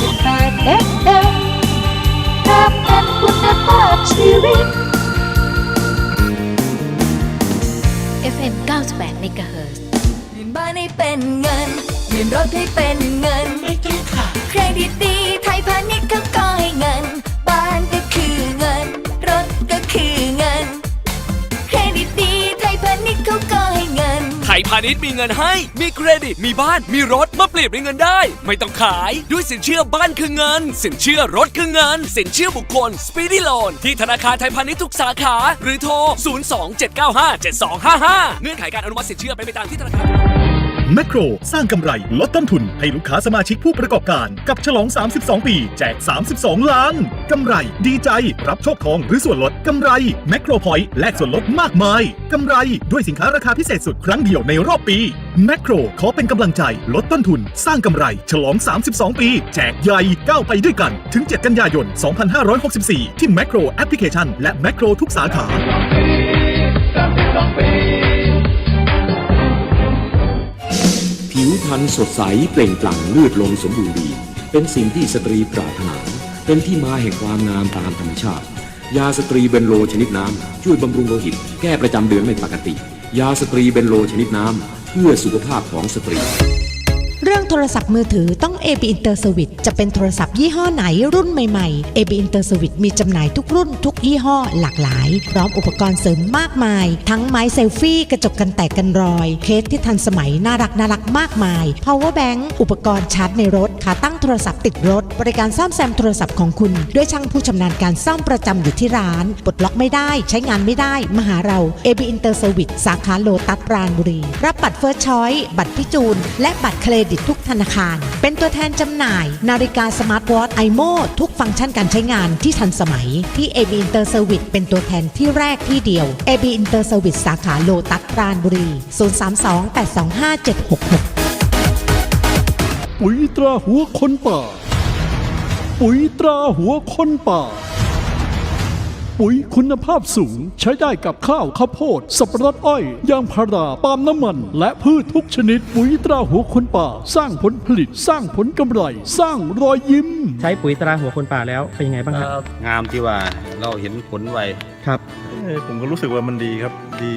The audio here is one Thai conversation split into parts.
98 FM เริ่มเป็นคุณภาพชีวิต FM 98 MHz เปลี่ยนบ้านให้เป็นเงินเปลี่ยนรถให้เป็นเงิน ไม่จริงค่ะ เครดิตดีไทยพาณิชย์เขาก็ให้เงิน ยพาณิชย์มีเงินให้ มีเครดิต มีบ้าน มีรถ มาเปลี่ยนเป็นเงินได้ ไม่ต้องขาย ด้วยสินเชื่อบ้านคือเงิน สินเชื่อรถคือเงิน สินเชื่อบุคคล Speedy Loan ที่ธนาคารไทยพาณิชย์ทุกสาขา หรือโทร 027957255 เงื่อนไขการอนุมัติสินเชื่อเป็นไปตามที่ธนาคาร แมคโคร สร้างกำไรลดต้นทุนให้ลูกค้าสมาชิกผู้ประกอบการ กับฉลอง 32 ปี แจก 32 ล้านกำไรดีใจ รับโชคทองหรือส่วนลดกำไรแมคโครพอยต์แลกส่วนลดมากมายกำไรด้วยสินค้าราคาพิเศษสุดครั้งเดียวในรอบปีแมคโครขอเป็นกำลังใจลดต้นทุน สร้างกำไร ฉลอง 32 ปี แจกใหญ่ก้าวไปด้วยกัน ถึง 7 กันยายน 2564 ที่แมคโครแอปพลิเคชันและแมคโครทุกสาขา ผิวพรรณสดใสเปล่งปลั่งเลือดลมสมบูรณ์ดี เป็นสิ่งที่สตรีปรารถนา เป็นที่มาแห่งความงามตามธรรมชาติ ยาสตรีเบนโลชนิดน้ำช่วยบำรุงโลหิต แก้ประจำเดือนไม่ปกติ ยาสตรีเบนโลชนิดน้ำเพื่อสุขภาพของสตรี เรื่องโทรศัพท์มือถือต้อง AB Inter Service จะเป็นโทรศัพท์ยี่ห้อไหนรุ่นใหม่ๆ AB Inter Service มีจำหน่ายทุกรุ่นทุกยี่ห้อหลากหลาย พร้อมอุปกรณ์เสริมมากมาย ทั้งไม้เซลฟี่กระจกกันแตกกันรอย เคสที่ทันสมัยน่ารักน่ารักมากมาย power bank อุปกรณ์ชาร์จในรถขาตั้งโทรศัพท์ติดรถ บริการซ่อมแซมโทรศัพท์ของคุณ ด้วยช่างผู้ชำนาญการซ่อมประจำอยู่ที่ร้านปลดล็อกไม่ได้ ใช้งานไม่ได้มาหาเรา AB Inter Service สาขาโลตัสปราณบุรี รับบัตรเฟิร์สชอยบัตรพิจูนและบัตรเครดิตทุกธนาคาร เป็นตัวแทนจำหน่าย นาฬิกาสมาร์ทวอทไอโมทุกฟังก์ชันการใช้งานที่ทันสมัย ที่ AB Inter Service เป็นตัวแทนที่แรกที่เดียว AB Inter Service สาขาโลตัสปราณบุรี 032825766 ปุ๋ยตราหัวคนป่า ปุ๋ยตราหัวคนป่า ปุ๋ยคุณภาพสูง ใช้ได้กับข้าวข้าวโพด สับปะรดอ้อย ยางพาราปาล์มน้ำมัน และพืชทุกชนิด ปุ๋ยตราหัวคนป่า สร้างผลผลิตสร้างผลกำไร สร้างรอยยิ้ม ใช้ปุ๋ยตราหัวคนป่าแล้วเป็นยังไงบ้างครับ งามที่ว่าเราเห็นผลไวครับ ผมก็รู้สึกว่ามันดีครับ ดี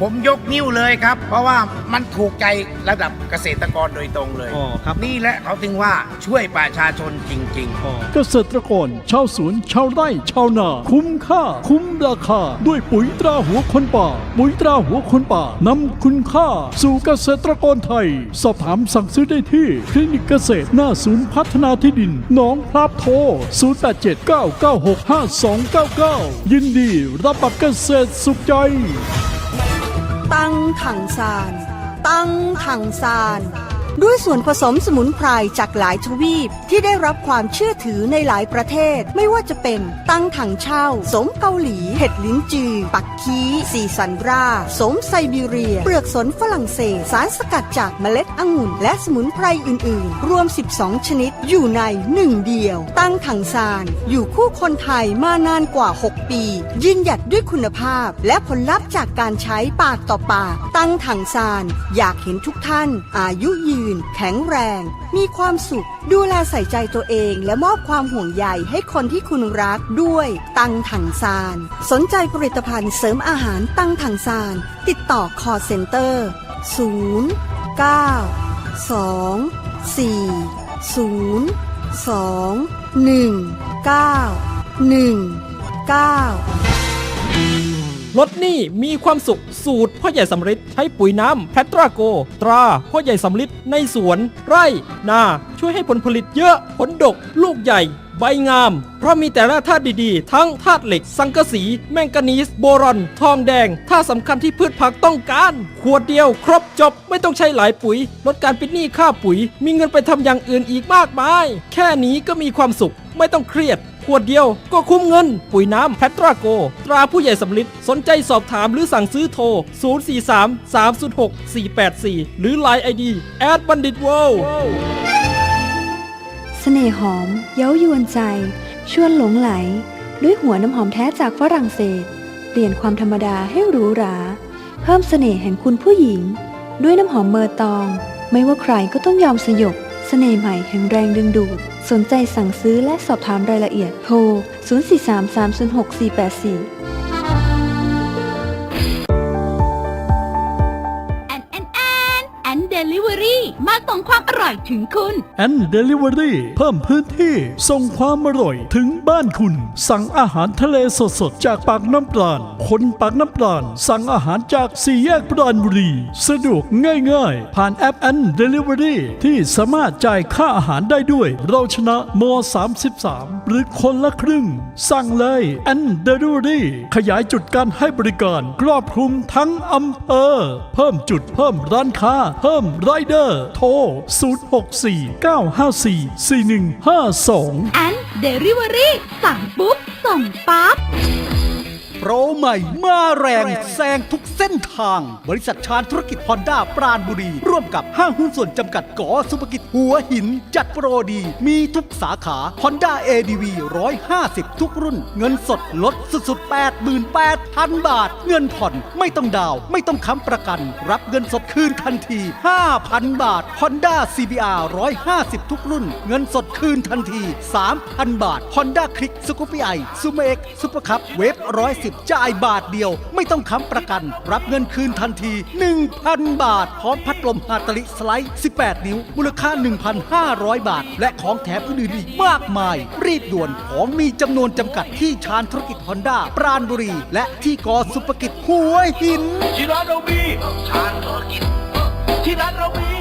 ผมยกนิ้วเลยครับ เพราะว่ามันถูกใจระดับเกษตรกรโดยตรงเลยอ๋อครับ นี่แหละเขาถึงว่าช่วยประชาชนจริงๆอ๋อเกษตรกร ชาวสวน ชาวไร่ ชาวนา คุ้มค่า คุ้มราคา ด้วยปุ๋ยตราหัวคนป่า ปุ๋ยตราหัวคนป่านำคุณค่า สู่เกษตรกรไทย สอบถามสั่งซื้อได้ที่ คลินิกเกษตรหน้าศูนย์พัฒนาที่ดินหนองพลับโทร 0879965299 ยินดีรับบัตรเกษตรสุขใจ ตั้งถังซาน ตั้งถังซาน ด้วยส่วนผสมสมุนไพรจากหลายทวีปที่ได้รับความเชื่อถือในหลายประเทศ ไม่ว่าจะเป็นตั้งถังเช่า สมเกาหลี เห็ดลิ้นจือ ปักคีสีสันราสมไซบีเรีย เปลือกสนฝรั่งเศส สารสกัดจากเมล็ดองุ่น และสมุนไพรอื่น ๆ รวม 12 ชนิดอยู่ในหนึ่งเดียว ตั้งถังซาน อยู่คู่คนไทยมานานกว่า 6 ปี ยืนหยัดด้วยคุณภาพ และผลลัพธ์จากการใช้ปากต่อปาก ตั้งถังซาน อยากเห็นทุกท่าน อายุยืนแข็งแรง มีความสุข ดูแลใส่ใจตัวเอง และมอบความห่วงใยให้คนที่คุณรักด้วย ตั้งถังซาน สนใจผลิตภัณฑ์เสริมอาหารตั้งถังซาน ติดต่อ call center 0 9 2 4 0 2 1 9 1 9 ลดหนี้มีความสุขสูตรพ่อใหญ่สำริดใช้ปุ๋ยน้ำแพตราโก ตราพ่อใหญ่สำริดในสวน ไร่ นา ช่วยให้ผลผลิตเยอะผลดก ลูกใหญ่ ใบงาม เพราะมีแต่ละธาตุดีๆ ทั้งธาตุเหล็ก สังกะสี แมงกานีส โบรอน ทองแดงธาตุสำคัญที่พืชผักต้องการ ขวดเดียวครบจบไม่ต้องใช้หลายปุ๋ย ลดการป็นหนี้ค่าปุ๋ย มีเงินไปทำอย่างอื่นอีกมากมาย แค่นี้ก็มีความสุขไม่ต้องเครียด ขวดเดียวก็คุ้มเงิน ปุ๋ยน้ำแพตราโก ตราผู้ใหญ่สำลิดสนใจสอบถามหรือสั่งซื้อโทร 043 306 484 หรือ Line ID แอดบัณฑิตเวิลด์เสน่ห์หอม เย้ายวนใจ ชวนหลงไหล ด้วยหัวน้ำหอมแท้จากฝรั่งเศส เปลี่ยนความธรรมดาให้หรูหรา เพิ่มเสน่ห์แห่งคุณผู้หญิง ด้วยน้ำหอมเมอร์ตอง ไม่ว่าใครก็ต้องยอมสยบ สน่ห์ใหม่แห่งแรงดึงดูด สนใจสั่งซื้อและสอบถามรายละเอียดโทร 043 306 484 มาส่งความอร่อยถึงคุณแอนเดลิเวอรี่เพิ่มพื้นที่ ส่งความอร่อยถึงบ้านคุณ สั่งอาหารทะเลสดๆ จากปากน้ำปราณคนปากน้ำปราณสั่งอาหารจากสี่แยกปราณบุรี สะดวกง่ายๆ ผ่านแอปแอนเดลิเวอรี่ที่สามารถจ่ายค่าอาหารได้ด้วย เราชนะม 33 หรือคนละครึ่ง สั่งเลยแอนเดลิเวอรี่ขยายจุดการให้บริการครอบคลุมทั้งอำเภอ เพิ่มจุดเพิ่มร้านค้า เพิ่มไรเดอร์โทร 0649544152แอนเดลิเวอรี่สั่งปุ๊บ ส่งปั๊บโป รใหม่ มาแรงแซงทุกเส้นทาง บริษัทชาญธุรกิจฮอนด้าปราณบุรี ร่วมกับห้างหุ้นส่วนจำกัดกอสุภกิจหัวหิน จัดโปรดี มีทุกสาขา Honda ADV 150 ทุกรุ่น เงินสดลดสุดๆ 88,000 บาท เงินผ่อนไม่ต้องดาว ไม่ต้องค้ำประกัน รับเงินสดคืนทันที 5,000 บาท Honda CBR 150 ทุกรุ่น เงินสดคืนทันที 3,000 บาท Honda Click s c o o p y i ซูเมกซุปเปอร์คัพเวฟ110จ่ายบาทเดียว ไม่ต้องค้ำประกัน รับเงินคืนทันที 1,000 บาท พร้อมพัดลมฮาตาลิสไลด์ 18 นิ้ว มูลค่า 1,500 บาท และของแถมอื่นๆอีกมากมาย รีบด่วนของมีจำนวนจำกัดที่ชาญธุรกิจฮอนด้าปราณบุรี และที่กอสุภกิจหัวหิน ที่ร้านเรามีชาญธุรกิจที่ร้านเรามี